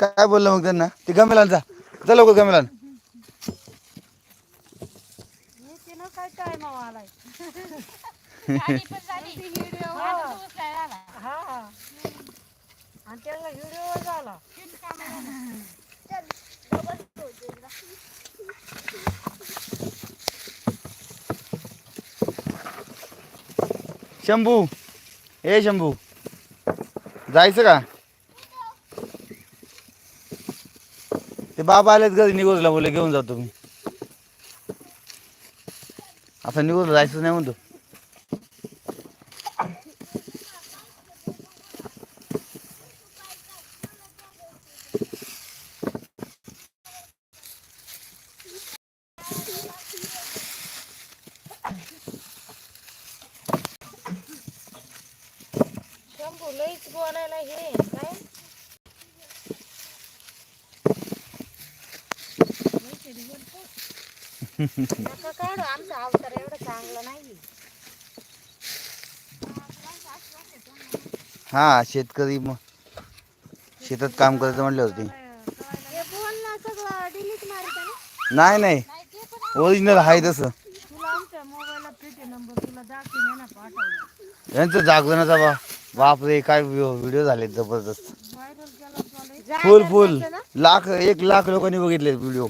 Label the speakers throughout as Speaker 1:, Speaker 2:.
Speaker 1: काय बोललं मग त्यांना? ते गमेलान जा. जा लवकर गमेलान.
Speaker 2: काय आलाय हा आणि व्हिडिओ झाला
Speaker 1: शंभू. ए शंभू. जायचं का? बाबा आलेत घरी निघोजला बोलले घेऊन जातो मी आता निघोजला जायचं नाही म्हणतो.
Speaker 2: शंभू लईच बोलायला हे आहे, काय नका काढू आमचा अवतार एवढं चांगलं नाही
Speaker 1: हा शेतकरी मग शेतात काम करायचं म्हटलं होते
Speaker 2: हे बोलणं सगळं डिलीट मारता ना
Speaker 1: नाही? नाही ओरिजिनल आहे तसं.
Speaker 2: तुला आमच्या मोबाईलला पेटी नंबर तुला दाखवून ना पाठवला
Speaker 1: यांचं जागरणाचा बा बापरे काय व्हिडिओ झाले जबरदस्त.
Speaker 2: व्हायरल केला तुला
Speaker 1: फुल फुल लाख एक लाख लोकांनी बघितले व्हिडिओ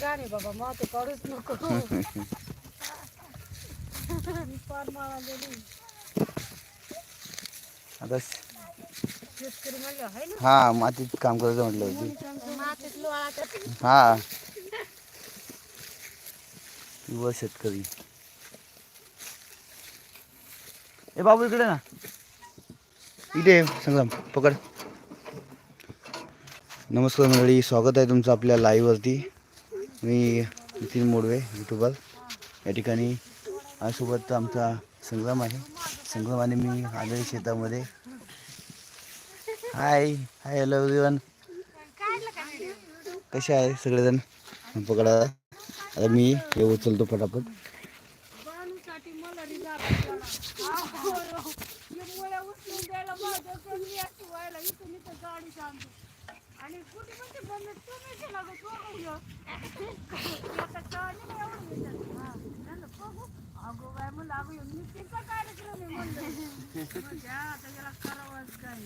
Speaker 2: गाणी बाबा मात काढूच नको. मी पार माळा गेली
Speaker 1: आता
Speaker 2: शेतकरी म्हणलं आहे ना.
Speaker 1: हा मातीत काम करायचं म्हटलं होती.
Speaker 2: मातीत लोळा
Speaker 1: हा. युवा शेतकरी. ए बाबू इकडे ना. इथे संग्राम पकड. नमस्कार मंडळी स्वागत आहे तुमचं आपल्या लाईव्हवरती मी नितीन मोडवे युट्यूबर. या ठिकाणी आजसोबत आमचा संग्राम आहे. संग्राम आणि मी आले शेतामध्ये. हाय हाय हॅलो एव्हरीवन कसे आहे सगळेजण? पकडा. आता मी हे उचलतो फटाफट.
Speaker 2: आणि कुठे कुठे बंद तुम्ही केला गं. हा. म्हणलं, बघू. अगो बाय म्हणलं, अगं meeting कार्यक्रम आहे म्हणलं. म्हणजे आता याला करावंच काय.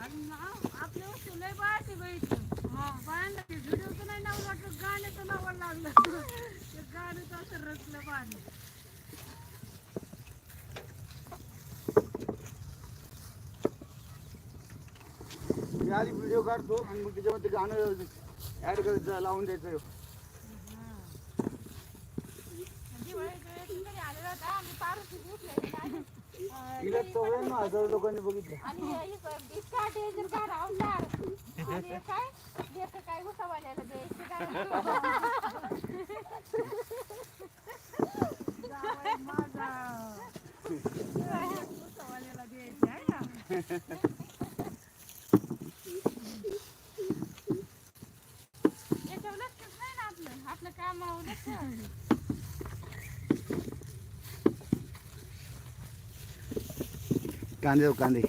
Speaker 2: आणि आपल्या वस्तू लय बाळाची बाई इथं. बायांना ते व्हिडिओचं नाही नाव वाटलं गाण्याचं नाव लागलं ते गाणं असं रचलं पाणी
Speaker 1: आधी व्हिडिओ काढतो आणि मग त्याच्यामध्ये गाणं ऍड करायचं लावून द्यायचं. तिला ना हजार लोकांनी बघितलं.
Speaker 2: माझा द्यायची आहे ना
Speaker 3: आपलं काम
Speaker 1: कांदे हो, कांदे.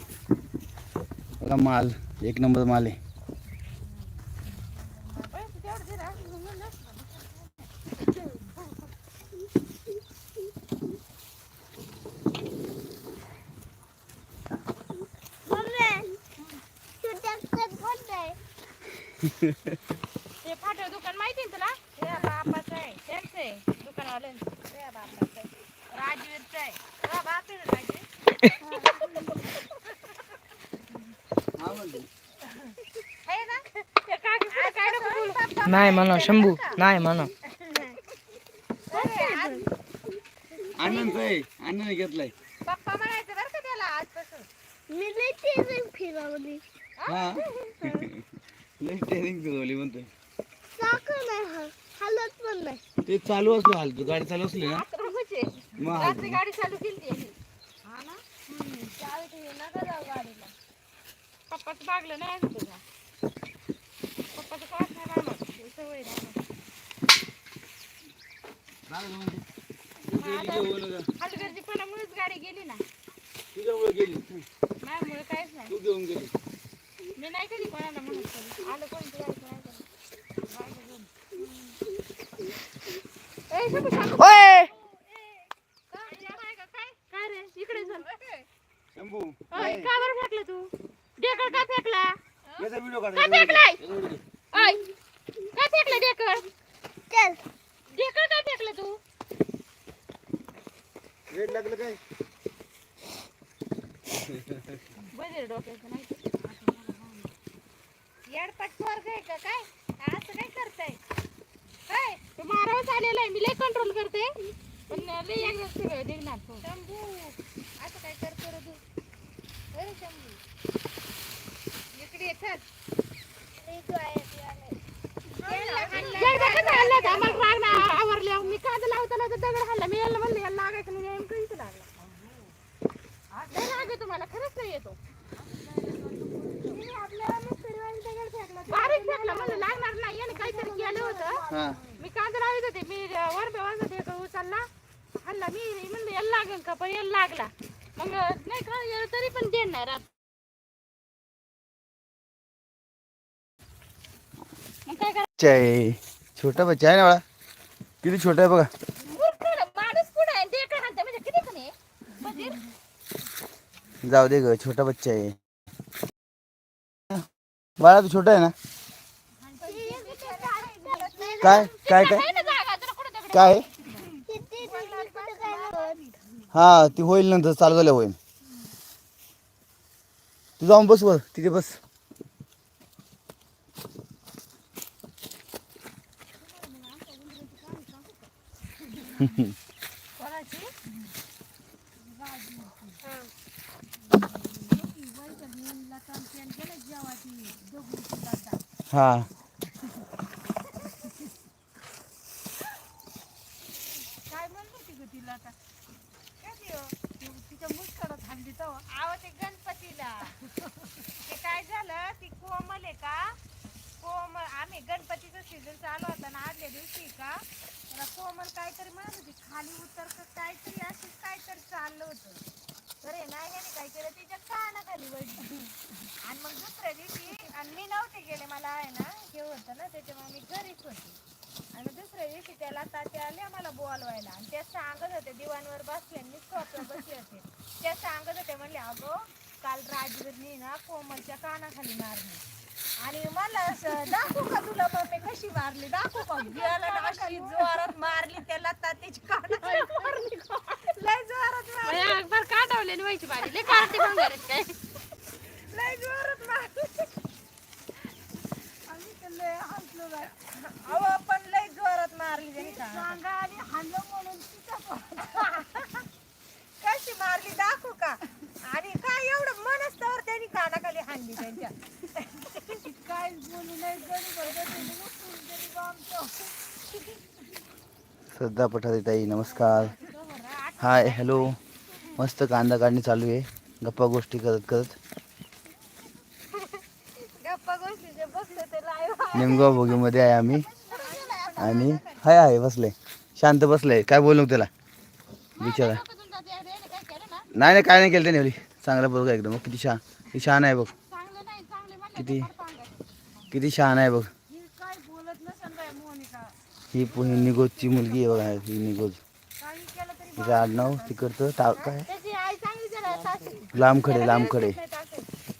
Speaker 1: बघा माल. एक नंबर माल आहे
Speaker 3: ते फाटं दुकान माहिती ना तुला ते बापाचं आहे त्यांचं आहे दुकानवाल्यांचं ते बापाचं आहे राजवीरचं आहे तुला बाप आहे ना राजवीर आहे ना ते काय काय नको बोलू.
Speaker 4: नाही म्हणा शंभू नाही म्हणा.
Speaker 1: आनंद आहे आनंद घेतलाय.
Speaker 3: पप्पा म्हणायचं बरं का त्याला आजपासून.
Speaker 5: मी लई टेरिंग फिरवली.
Speaker 1: हा? लय स्टेरिंग फिरवली म्हणतोय.
Speaker 5: साखर नाही हा हालत पण नाही.
Speaker 1: ते चालू असलो हाल गाडी चालू असली ना
Speaker 3: म्हणजे
Speaker 1: मग
Speaker 3: रात्री गाडी चालू केली त्यांनी.
Speaker 2: हा ना? चालते नका जाऊ गाडीला.
Speaker 3: पप्पाचं नाही सवय नाही हलगर्जीपणामुळेच गाडी गेली ना.
Speaker 6: तुझ्यामुळे गेली.
Speaker 3: येडपट आहे का काय? असं काय करताय? काय? तू मारावंच आलेलं आहे. मी लय कंट्रोल करते. पण लय एकदा सगळं निघणार तो. शंभू असं काय करतो रे तू? अरे शंभू. इकडे ये, चल. एकदा कसं हल्ला होता? आम्हाला राग ना आवरल्यावर. मी कांदा लावता लावता दगड हल्ला मी याला म्हणले याला लागायचं नाही. नेमकं इथं लागला. राग तुम्हाला. खरंच नाही येतो. बारीक म्हणलं लागणार नाही याने काहीतरी केलं होतं.
Speaker 1: हा.
Speaker 3: मी कांदा लावत होते मी वर बेवाज होते का उचलला हल्ला मी म्हणलं याला लागेल का? पण याला लागला. मग नाही का याला तरी पण देणार मग काय
Speaker 1: बच्चा आहे. छोटा बच्चा आहे ना बाळा? किती छोटा आहे बघा.
Speaker 3: माणूस आहे? ते काय म्हणते म्हणजे किती पण आहे.
Speaker 1: जाऊ दे ग छोटा बच्चा आहे. बाळा तू छोटा आहे ना? काय? काय काय? काय हा ती होईल नंतर चालू झाल्या होईल. तू जाऊन बस वर तिथे बस. हा
Speaker 2: काय म्हणत होती ग तिला आता काय ती, अं, ती- तिच्या मुस्कडात हल्ली तेव्हा
Speaker 3: आव ते गणपतीला ते काय झालं ती कोमल आहे का कोमल आम्ही गणपतीचा सीझन चालू होता ना आदल्या दिवशी का मला कोमल काहीतरी म्हणत होती खाली उतर का काहीतरी अशीच काहीतरी चाललं होतं तर आहे ना ह्याने काय केलं तिच्या कानाखाली वळली आणि मग दुसऱ्या दिवशी आणि मी नव्हते गेले मला आहे ना हे होतं ना त्याच्यामुळे मी घरीच होते आणि मग दुसऱ्या दिवशी त्याला तात्या आल्या मला बोलवायला आणि त्या सांगत होते दिवाणवर बसले आणि मी स्टॉपला बसले होते त्या सांगत होते म्हणले अगो काल राजवीरनी ना कोमलच्या कानाखाली मारली आणि मला असं दाखवू का तुला मम्मी कशी मारली? दाखवू का? गेला ना अशी जोरात मारली त्याला तात्याची कानाखाली मारली. लय जोरात मारली.
Speaker 2: बरं काढवलेली व्हायची बारी. लय काय.
Speaker 3: लय जोरात मारली.
Speaker 2: आम्ही तर लय हसलो.
Speaker 3: अहो पण लय जोरात मारली त्यांनी.
Speaker 2: सांगा आणि हाणलं म्हणून तिचा
Speaker 3: कशी मारली? दाखवू का? आणि काय एवढं मनस्तावर त्यांनी कानाखाली हाणली त्यांच्या.
Speaker 2: काय बोलू नाही
Speaker 1: श्रद्धा पठारे ताई नमस्कार. Hi hello. मस्त कांदा काढणी चालू आहे. गप्पा गोष्टी करत करत.
Speaker 3: गप्पा गोष्टीचे बसले ते लाईव्ह
Speaker 1: निमगाव भोगीमध्ये आहे आम्ही. आणि हाय आहे बसले. शांत बसले. काय बोलू त्याला? बिचारा
Speaker 3: तुमचा ते याने काय केलं ना
Speaker 1: नाही नाही काय नाही केलं त्याने. चांगला बघ एकदम. किती शहा किती शहाण आहे बघ. किती किती शहाण आहे बघ.
Speaker 2: ही
Speaker 1: पुणे निगोजची मुलगी आहे बघा ही निगोज तिचं आडनाव तिकडचं ता काय?
Speaker 3: लांब खडे लांब खडे पकड
Speaker 1: बघा लांबखडे
Speaker 3: नाही टाकायची.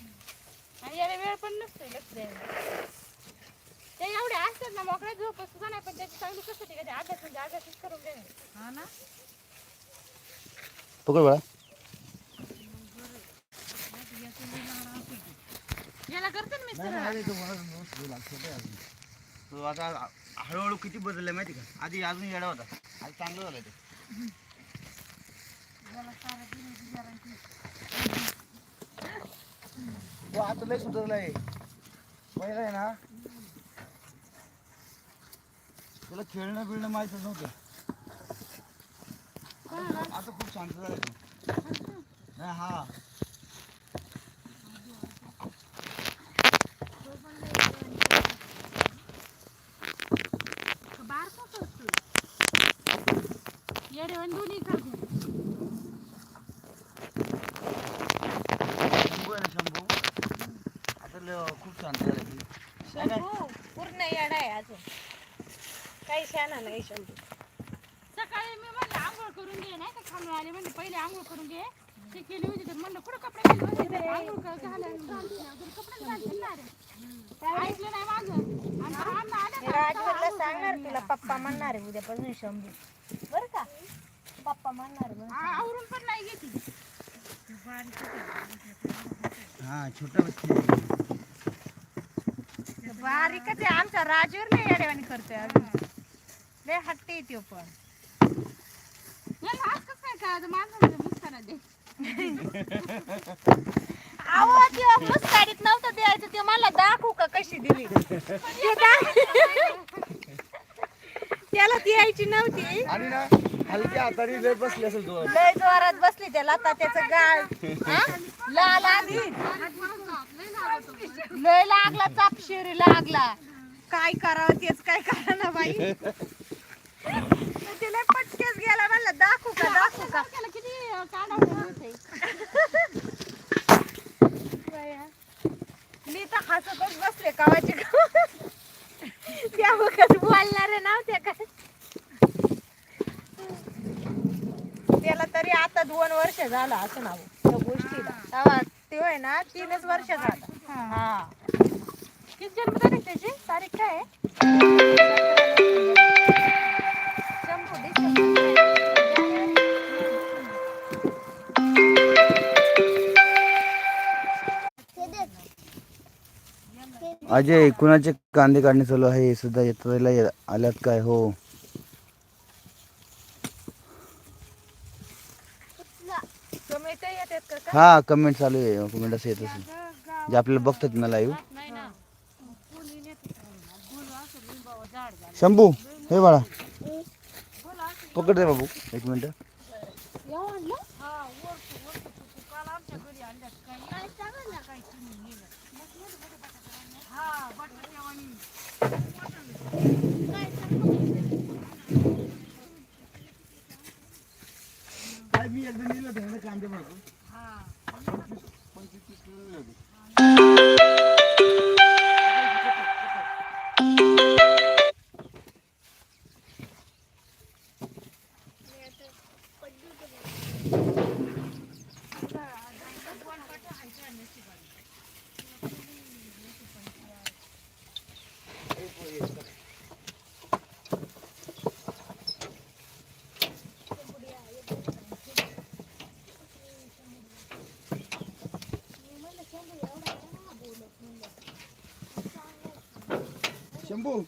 Speaker 3: आणि याला वेळ पण नसतोय लक्ष द्यायला ते एवढे असतात ना मोकळ्या झोप सुद्धा नाही पण त्याची चांगली कसं ते अभ्यास म्हणजे अभ्यासच करून दे
Speaker 2: हा ना
Speaker 1: पकड बाळा
Speaker 3: याला करते ना मिस्टर
Speaker 1: तो आता हळूहळू किती बदललाय माहिती का? आधी अजून येडा होता. आज चांगलं झालं ते. तो. आता लय सुधारलाय. पहिला आहे ना तुला खेळणं बिळणं माहितच नव्हतं. आता खूप शांत झालं तो. नाही हा.
Speaker 2: दोन्ही
Speaker 1: शंभू आहे ना शंभू? आता खूप.
Speaker 3: शंभू पूर्ण येडा आहे अजून. काही शाना नाही शंभू.
Speaker 2: सकाळी मी म्हणलं आंघोळ करून घे नाही का खालून आले म्हणजे पहिले आंघोळ करून घे. ते केली होती तर म्हणलं कुठं कपडे घालून बसले? आंघोळ कर- घालायला तर कपडे घालतील ना रे. ऐकलं नाही माझं. आणि तर अण्णा आले
Speaker 3: मी राजवीरला सांगणार तुला पप्पा म्हणणार आहे उद्यापासून शंभू. बरं
Speaker 2: आवरून पण नाही घेतली.
Speaker 1: हा छोटा बच्चा
Speaker 3: बारीकच आहे आमचा राजवीर नाही येडेवाणी करतोय अजून. लय हट्टी आहे त्यो पण.
Speaker 2: कसं काय कळायचं माझं मुस्काना दे
Speaker 3: अहो त्यो मुस्काडीत नव्हतं द्यायचं ते मला दाखवू का कशी दिली? ते दाख- त्याला द्यायची नव्हती.
Speaker 6: आणि ना हलक्या हाताने लय बसले असेल दोन
Speaker 3: लय जोरात बसली त्याला तर त्याचं गाळ. हा? लाल आधी. लय लागला चापशिरी लागला. काय करावं तेच काय करा ना बाई तिला पटकेच गेला म्हणलं दाखवू का दाखवू का?
Speaker 2: त्याला
Speaker 3: मी तर हसतच बसले कावाची त्या वखत बोलणारे नव्हत्या काय. त्याला तरी आता दोन वर्ष झालं असं नाव त्या गोष्टीला. तेव्हा ते ना तीनच वर्ष झालं. हा.
Speaker 2: किती जन्मतारीख त्याची? तारीख काय
Speaker 1: अजय कुणाचे कांदे काढणे चालू आहे? सुद्धा येताला आल्यात काय? हो
Speaker 3: कमी ते येतात का का?
Speaker 1: हा कमेंट चालू आहे. कमेंट असं येत असेल. जे आपल्याला बघतात ना लाईव्ह शंभू हे बाळा. पकड रे बाबू. एक मिनिट
Speaker 2: हा काल ना काही तुम्ही नेलं हा. बटाट्यावाणी
Speaker 6: काय मी एकदा नेलं होतं ना कांदे भरपूर शंभू.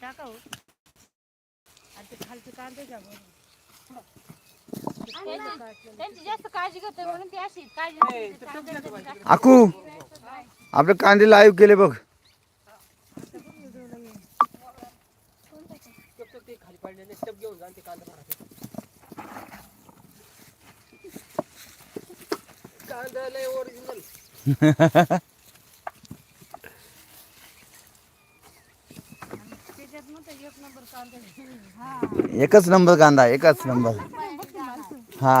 Speaker 3: टाकाऊ आणि ते खालचे कांदे घ्या
Speaker 2: त्यांची जास्त काळजी घेतोय म्हणून ती अशी काळजी
Speaker 1: आकू आपले कांदे लाईव्ह केले बघ.
Speaker 2: त्याच्यात मग एक नंबर कांदा
Speaker 1: एकच नंबर कांदा एकच नंबर. हा.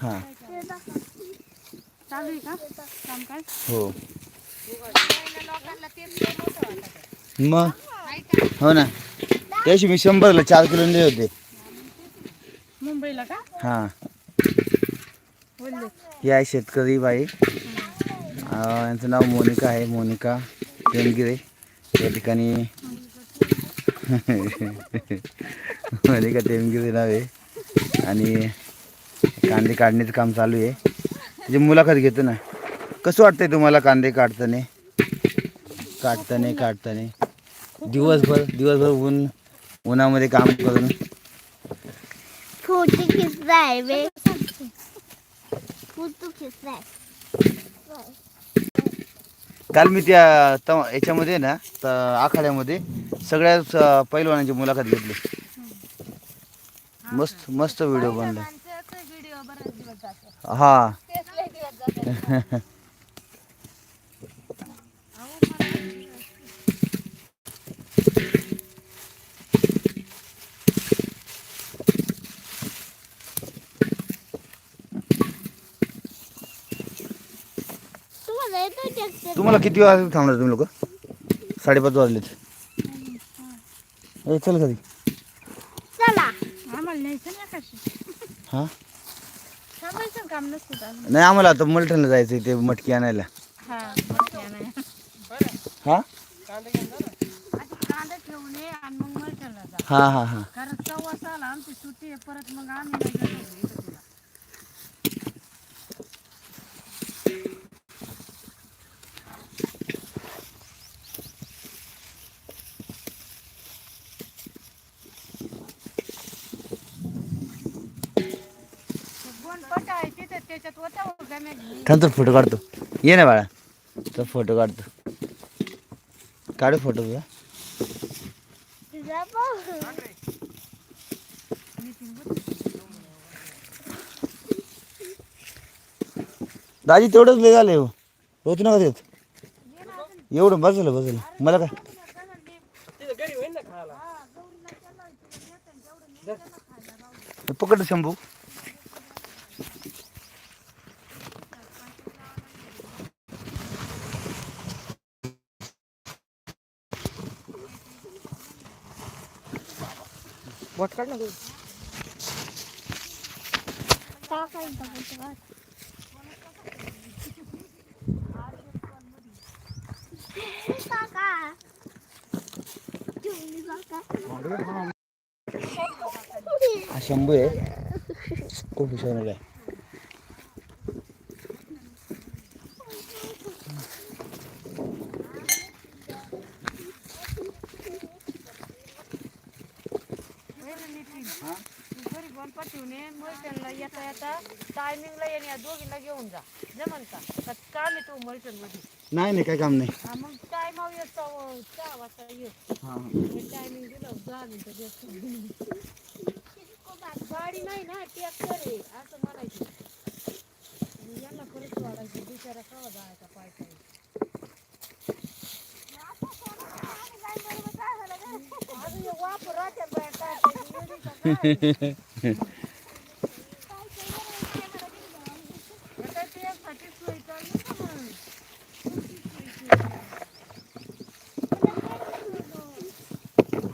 Speaker 1: हा. हो. मग? हो ना. त्याशी मी शंभरला चार किलो दिले होते.
Speaker 2: मुंबईला का?
Speaker 1: हा. आहे शेतकरी बाई. यांचं नाव मोनिका आहे मोनिका टेमगिरे या ठिकाणी मोनिका टेमगिरे नाव आहे. आणि कांदे काढण्याचं काम चालू आहे. त्याची मुलाखत घेतो ना. कसं वाटतंय तुम्हाला कांदे काढताना? काढताना काढताना. दिवसभर दिवसभर ऊन उन्हामध्ये काम करून.
Speaker 5: फोटो खिचला आहे बे फोटो खिचला आहे
Speaker 1: काल मी त्या याच्यामध्ये ना त- आखाड्यामध्ये सगळ्याच पैलवानांची मुलाखत घेतली. मस्त मस्त व्हिडिओ बनला. हा
Speaker 3: तेच लय दिवस जाते
Speaker 5: तुम्हाला येतो ट्रॅक्टर
Speaker 1: तुम्हाला किती वाजता थांबणार तुम्ही लोक? साडेपाच वाजलेत. ए चल कधी
Speaker 5: चला.
Speaker 2: आम्हाला नाही
Speaker 1: हा?
Speaker 2: थांबायचं काम नसतं का
Speaker 1: नाही आम्हाला आता मलठणला जायचं ते मटकी आणायला.
Speaker 2: हा
Speaker 1: हा?
Speaker 2: कांदा ठेवून ये आणि मग जा.
Speaker 1: हा हा हा.
Speaker 2: कारण सव्वा साला आमची सुट्टी आहे परत मग आम्ही नाही जाणार इथं तुला गोंडपट आहे तिथे त्याच्यात होता गम्या
Speaker 1: थांब तर फोटो काढतो. ये ना बाळा. तर फोटो काढतो. काढू फोटो तुझा. दाजी तेवढंच लय झालं हो. होत नका देत. एवढं बस झालं बस झालं मला काय? पकड शंभू.
Speaker 5: काढ. काका ठेवली काका
Speaker 1: हा शंभू आहे खूप हुशार आहे
Speaker 2: घरी गोंडपट ठेवून ये मलठणला येता येता टायमिंगला येणे या दोघींना घेऊन जा जमन का का मध्ये
Speaker 1: नाही नाही काय काम नाही.
Speaker 2: हा मग टायमावर येत सहा सहा वाजता ये.
Speaker 1: हा.
Speaker 2: टायमिंग दिलं दहा मिनिटं देत. गाडी नाही ना ट्रॅक्टर आहे असं म्हणायचं. आणि यांना परत वाढायचं बिचारा कवा जायचा पाय पाय अजून वापर राहत्या बाया काय ते, येडी का काय?